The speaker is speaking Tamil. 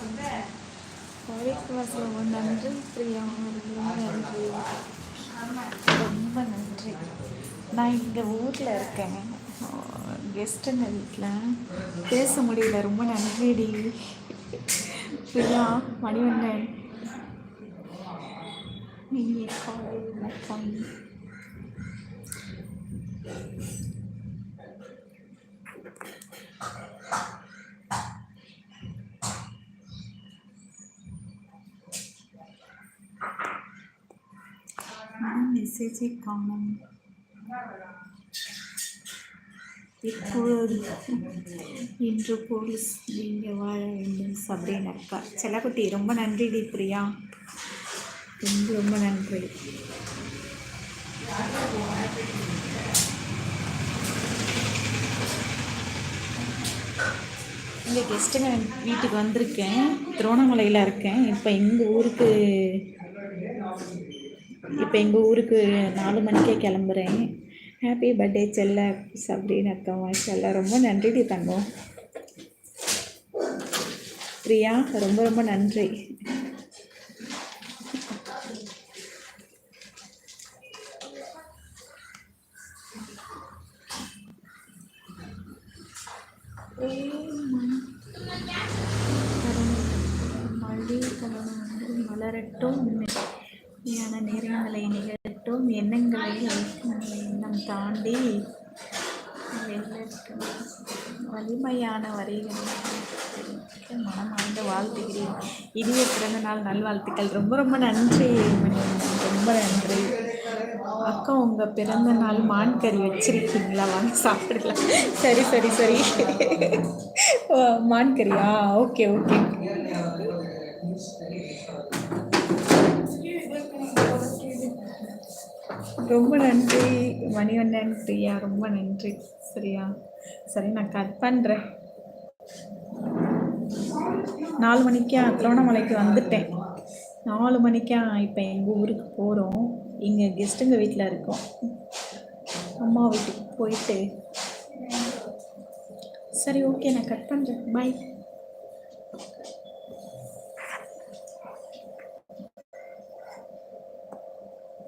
근데 கோரிக்கு நன்றி பிரியா நன்றி ரொம்ப நன்றி. நான் இங்கே ஊரில் இருக்கேன் கெஸ்ட்டுங்க வீட்டில் பேச முடியல ரொம்ப நன்றிடி பிரியா மணிவண்ணன் நீங்கள் காலை வணக்கம் மெசேஜை காணும் இப்பொழுது இன்று போலீஸ் நீங்கள் வாழ வேண்டும் சப்ரீன் அக்கா. செல்லக்குட்டி ரொம்ப நன்றி டி பிரியா. ரொம்ப ரொம்ப நன்றி. இங்கே கெஸ்ட்டுங்க வீட்டுக்கு வந்திருக்கேன். திருவண்ணாமலையில் இருக்கேன். இப்போ எங்கள் ஊருக்கு இப்போ எங்கள் ஊருக்கு நாலு மணிக்கே கிளம்புறேன். ஹாப்பி பர்த்டே செல்ல சப்ரின்னு அக்கா செல்ல. ரொம்ப நன்றி தங்கம். பிரியா ரொம்ப ரொம்ப நன்றி. மல்லி கலர் மலரட்டும். ஞான நேரங்களை நிகழ்த்தும் எண்ணங்களை எண்ணம் தாண்டி வலிமையான வரிகளை மனமார்ந்த வாழ்த்துகிறேன். இனிய பிறந்த நாள் நல்வாழ்த்துக்கள். ரொம்ப ரொம்ப நன்றி ரொம்ப நன்றி. அக்கா உங்கள் பிறந்த நாள் மான் கறி வச்சுருக்கீங்களா? வாங்க சாப்பிடலாம். சரி சரி சரி. மான் கறியா? Okay okay. ரொம்ப நன்றி மணிவண்ணன் பிரியா. ரொம்ப நன்றி சரியா சரி நான் கட் பண்ணுறேன் நாலு மணிக்கா திருவண்ணாமலைக்கு வந்துட்டேன். நாலு மணிக்கா இப்போ எங்கள் ஊருக்கு போகிறோம் இங்கே கெஸ்ட்டுங்க வீட்டில் இருக்கோம். அம்மா வீட்டுக்கு போயிட்டு. சரி ஓகே நான் கட் பண்ணுறேன் பாய்